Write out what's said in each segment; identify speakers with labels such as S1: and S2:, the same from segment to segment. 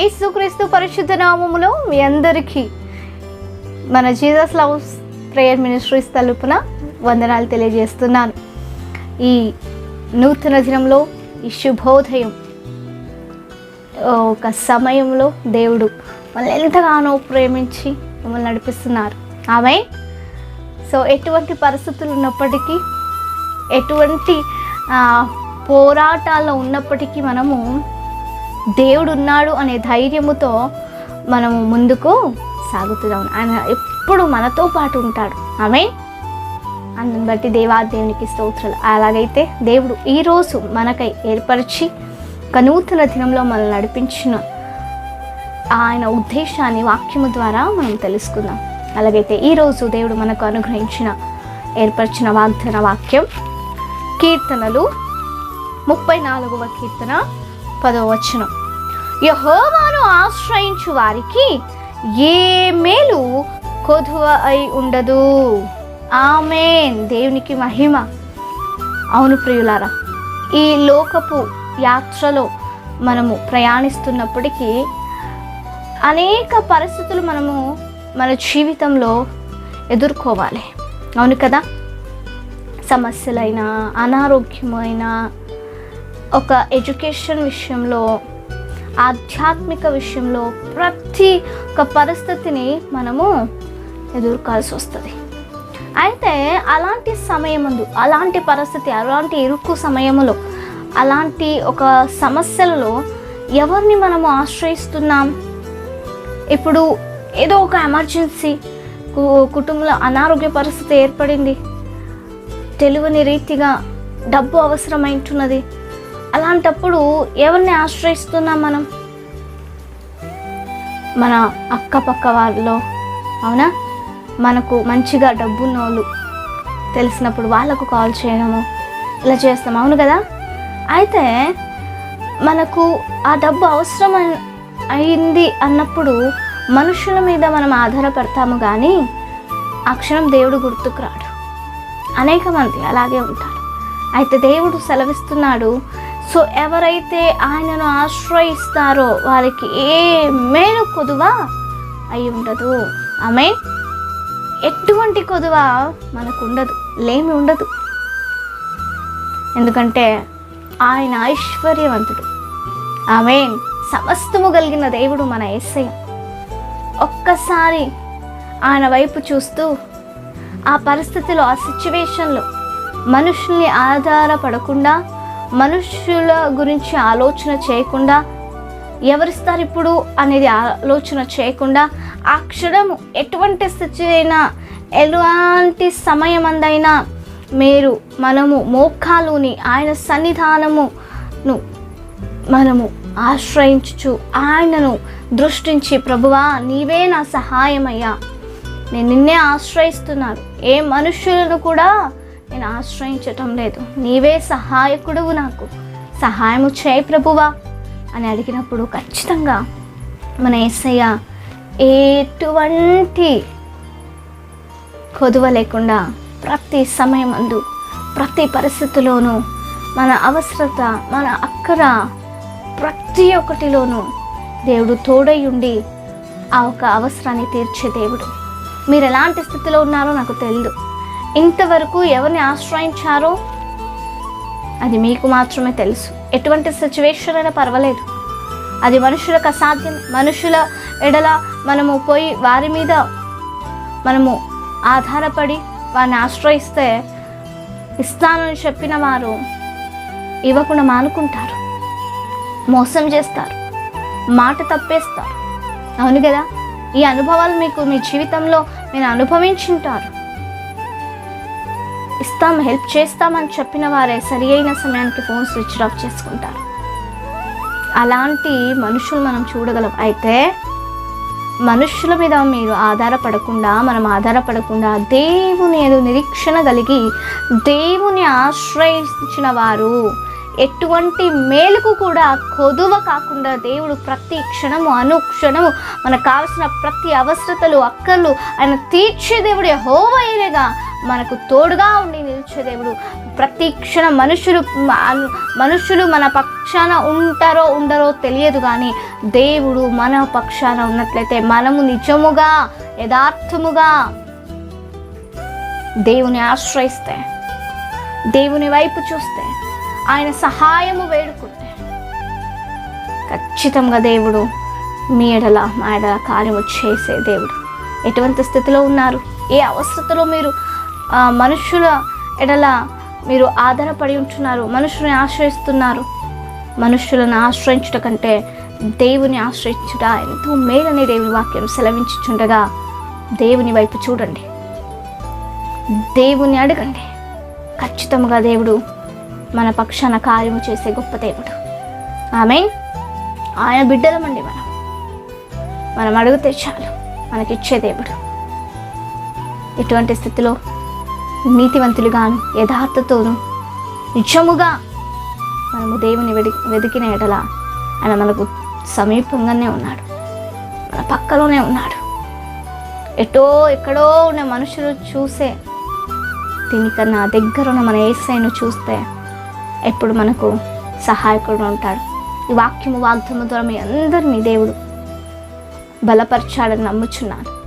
S1: యేసుక్రీస్తు పరిశుద్ధ నామములో మీ అందరికీ మన జీసస్ లవ్స్ ప్రేయర్ మినిస్ట్రీస్ తలుపున వందనాలు తెలియజేస్తున్నాను. ఈ నూతన దినంలో ఈ శుభోదయం ఒక సమయంలో దేవుడు మనల్ని ఎంతగానో ప్రేమించి మమ్మల్ని నడిపిస్తున్నారు. ఆమె సో ఎటువంటి పరిస్థితులు ఉన్నప్పటికీ ఎటువంటి పోరాటాల్లో ఉన్నప్పటికీ మనము దేవుడు ఉన్నాడు అనే ధైర్యముతో మనము ముందుకు సాగుతున్నాం ఆయన ఎప్పుడు మనతో పాటు ఉంటాడు. ఆమె అందుని బట్టి దేవాదేవునికి స్తోత్రాలు. అలాగైతే దేవుడు ఈరోజు మనకై ఏర్పరిచి ఒక నూతన దినంలో మనల్ని నడిపించిన ఆయన ఉద్దేశాన్ని వాక్యము ద్వారా మనం తెలుసుకుందాం. అలాగైతే ఈరోజు దేవుడు మనకు అనుగ్రహించిన ఏర్పరిచిన వాగ్దాన వాక్యం కీర్తనలు ముప్పై నాలుగవ కీర్తన. పదవచనం యహోవాను ఆశ్రయించు వారికి ఏ మేలు కొధువ అయి ఉండదు. ఆమెన్. దేవునికి మహిమ. అవును ప్రియులారా ఈ లోకపు యాత్రలో మనము ప్రయాణిస్తున్నప్పటికీ అనేక పరిస్థితులు మనము మన జీవితంలో ఎదుర్కోవాలి. అవును కదా? సమస్యలైనా అనారోగ్యమైన ఒక ఎడ్యుకేషన్ విషయంలో ఆధ్యాత్మిక విషయంలో ప్రతి ఒక్క పరిస్థితిని మనము ఎదుర్కోవాల్సి వస్తుంది. అయితే అలాంటి సమయముందు అలాంటి పరిస్థితి అలాంటి ఇరుక్కు సమయంలో అలాంటి ఒక సమస్యలలో ఎవరిని మనము ఆశ్రయిస్తున్నాం? ఇప్పుడు ఏదో ఒక ఎమర్జెన్సీ కు- కుటుంబంలో అనారోగ్య పరిస్థితి ఏర్పడింది. తెలివిని రీతిగా డబ్బు అవసరమైంటున్నది. అలాంటప్పుడు ఎవరిని ఆశ్రయిస్తున్నాం మనం? మన అక్కపక్క వాళ్ళలో అవునా? మనకు మంచిగా డబ్బున్న వాళ్ళు తెలిసినప్పుడు వాళ్ళకు కాల్ చేయడము ఇలా చేస్తాం అవును కదా? అయితే మనకు ఆ డబ్బు అవసరం అయింది అన్నప్పుడు మనుషుల మీద మనం ఆధారపడతాము కానీ ఆ క్షణం దేవుడు గుర్తుకు రాడు. అనేక మంది అలాగే ఉంటారు. అయితే దేవుడు సెలవిస్తున్నాడు సో ఎవరైతే ఆయనను ఆశ్రయిస్తారో వారికి ఏ మేలు కొదువ అయి ఉండదు. ఆమె ఎటువంటి కొదువ మనకు ఉండదు లేమి ఉండదు. ఎందుకంటే ఆయన ఐశ్వర్యవంతుడు. ఆమె సమస్తము కలిగిన దేవుడు మన ఎస్ఐ ఒక్కసారి ఆయన వైపు చూస్తూ ఆ పరిస్థితిలో ఆ సిచ్యువేషన్లో మనుషుల్ని ఆధారపడకుండా మనుషుల గురించి ఆలోచన చేయకుండా ఎవరిస్తారు ఇప్పుడు అనేది ఆలోచన చేయకుండా ఆ క్షణము ఎటువంటి స్థితి అయినా ఎలాంటి సమయం అందైనా మీరు మనము మోకాలుని ఆయన సన్నిధానమును మనము ఆశ్రయించుచు ఆయనను దృష్టించి ప్రభువా నీవే నా సహాయమయ్యా. నేను నిన్నే ఆశ్రయిస్తున్నాను. ఏ మనుషులను కూడా నేను ఆశ్రయించటం లేదు. నీవే సహాయకుడువు నాకు. సహాయము చేయి ప్రభువా అని అడిగినప్పుడు ఖచ్చితంగా మన ఏసయ్య ఎటువంటి కొదువ లేకుండా ప్రతి సమయం అందు ప్రతి పరిస్థితిలోనూ మన అవసరత మన అక్కర ప్రతి ఒక్కటిలోనూ దేవుడు తోడై ఉండి ఆ ఒక అవసరాన్ని తీర్చే దేవుడు. మీరు ఎలాంటి స్థితిలో ఉన్నారో నాకు తెలియదు ఇంతవరకు ఎవరిని ఆశ్రయించారో అది మీకు మాత్రమే తెలుసు. ఎటువంటి సిచ్యువేషన్ అయినా పర్వాలేదు. అది మనుషులకు అసాధ్యం. మనుషుల ఎడల మనము పోయి వారి మీద మనము ఆధారపడి వారిని ఆశ్రయిస్తే ఇస్తానని చెప్పిన వారు ఇవ్వకుండా మానుకుంటారు. మోసం చేస్తారు. మాట తప్పేస్తారు. అవును కదా? ఈ అనుభవాలు మీకు మీ జీవితంలో మీరు అనుభవించుంటారు. ఇస్తాం హెల్ప్ చేస్తామని చెప్పిన వారే సరి అయిన సమయానికి ఫోన్ స్విచ్ ఆఫ్ చేసుకుంటారు. అలాంటి మనుషులు మనం చూడగలం. అయితే మనుషుల మీద మీరు ఆధారపడకుండా మనం ఆధారపడకుండా దేవుని ఏదో నిరీక్షణ కలిగి దేవుని ఆశ్రయించిన వారు ఎటువంటి మేలుకు కూడా కొదువ కాకుండా దేవుడు ప్రతి క్షణము అనుక్షణము మనకు కావలసిన ప్రతి అవసరతలు అక్కర్లు ఆయన తీర్చే దేవుడు హోవైనగా మనకు తోడుగా ఉండి నిలిచే దేవుడు. ప్రతి క్షణం మనుషులు మనుషులు మన పక్షాన ఉంటారో ఉండరో తెలియదు కానీ దేవుడు మన పక్షాన ఉన్నట్లయితే మనము నిజముగా యథార్థముగా దేవుని ఆశ్రయిస్తే దేవుని వైపు చూస్తే ఆయన సహాయము వేడుకుంటే ఖచ్చితంగా దేవుడు మీ ఎడల మా ఎడల కార్యము చేసే దేవుడు. ఎటువంటి స్థితిలో ఉన్నారు? ఏ అవస్థలో మీరు మనుషుల ఎడల మీరు ఆధారపడి ఉంటున్నారు మనుషుల్ని ఆశ్రయిస్తున్నారు. మనుషులను ఆశ్రయించుట కంటే దేవుని ఆశ్రయించుట ఎంతో మేలని దేవుని వాక్యం సెలవించుచుండగా దేవుని వైపు చూడండి. దేవుని అడగండి. ఖచ్చితంగా దేవుడు మన పక్షాన కార్యము చేసే గొప్ప దేవుడు. ఆమె ఆయన బిడ్డలమండి మనం. మనం అడిగితే చాలు. మనకిచ్చే దేవుడు. ఇటువంటి స్థితిలో నీతివంతులుగాను యథార్థతోనూ నిజముగా మనము దేవుని వెడి వెతికిన ఎడల ఆయన మనకు సమీపంగానే ఉన్నాడు. మన పక్కలోనే ఉన్నాడు. ఎటో ఎక్కడో ఉన్న మనుషులు చూసే దీనికన్నా దగ్గర ఉన్న మన ఏసైను చూస్తే ఎప్పుడు మనకు సహాయకుడు ఉంటాడు. ఈ వాక్యము వాగ్దము ద్వారా మీ అందరినీ దేవుడు బలపరచాడని నమ్ముచున్నాను.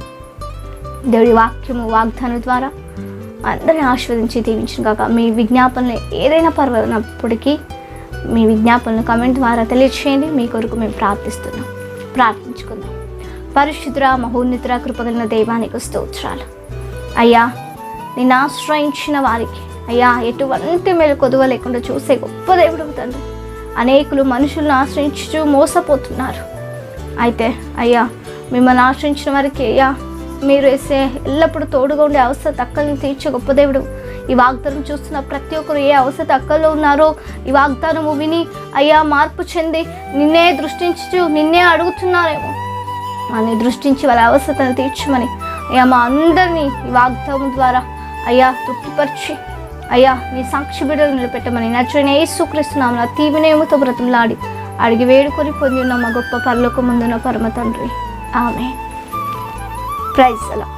S1: దేవుడి వాక్యము వాగ్దానం ద్వారా అందరిని ఆశీర్వదించి దీవించిన కాక మీ విజ్ఞాపనలు ఏదైనా పర్వనప్పటికీ మీ విజ్ఞాపనలు కమెంట్ ద్వారా తెలియచేయండి. మీ కొరకు మేము ప్రార్థిస్తున్నాం. ప్రార్థించుకుందాం. పరిశుద్ర మహోన్నతుర కృపగలిగిన దైవానికి స్తోత్రాలు. అయ్యా నేను ఆశ్రయించిన వారికి అయ్యా ఎటువంటి మేలు కొదువ లేకుండా చూసే గొప్ప దేవుడు తండ్రి. అనేకులు మనుషులను ఆశ్రయించు మోసపోతున్నారు. అయితే అయ్యా మిమ్మల్ని ఆశ్రయించిన వారికి అయ్యా మీరు వేసే ఎల్లప్పుడూ తోడుగా ఉండే అవసర తక్కల్ని తీర్చే గొప్ప దేవుడు. ఈ వాగ్దానం చూస్తున్న ప్రతి ఒక్కరు ఏ అవసర తక్కల్లో ఉన్నారో ఈ వాగ్దానము విని అయ్యా మార్పు చెంది నిన్నే దృష్టించు నిన్నే అడుగుతున్నారేమో. అని దృష్టించి వాళ్ళ అవసరతను తీర్చమని అయ్యా మా అందరినీ ఈ వాగ్దానం ద్వారా అయ్యా తృప్తిపరిచి అయ్యా నీ సాక్షి బిడ్డలు నిలబెట్టమని నచ్చిన యేసుక్రీస్తున్నాము నా తీవినేముతో బ్రతంలాడి అడిగి వేడుకొని పొంది ఉన్న మా గొప్ప పరలోకముందున్న పరమ తండ్రి. ఆమె ప్రైజ్ అలా